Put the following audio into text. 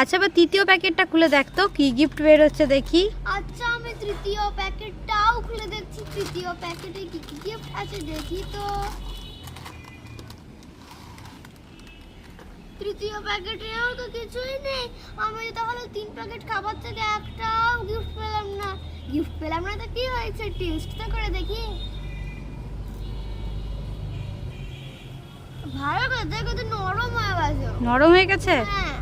আচ্ছা এবার তৃতীয় প্যাকেটটা খুলে দেখ তো কি গিফট বেরোচ্ছে দেখি। আচ্ছা আমি তৃতীয় প্যাকেটটাও খুলে দেখছি তৃতীয় প্যাকেটে কি কি গিফট আছে দেখি তো। তৃতীয় প্যাকেটেও তো কিছুই নেই। আমি তাহলে তিন প্যাকেট খাবার থেকে একটাও গিফট পেলাম না। গিফট পেলাম না তো কি হয়েছে? টেস্ট তো করে দেখি। ভালো করে দেখো তো নরম হয়ে গেছে। নরম হয়ে গেছে? হ্যাঁ।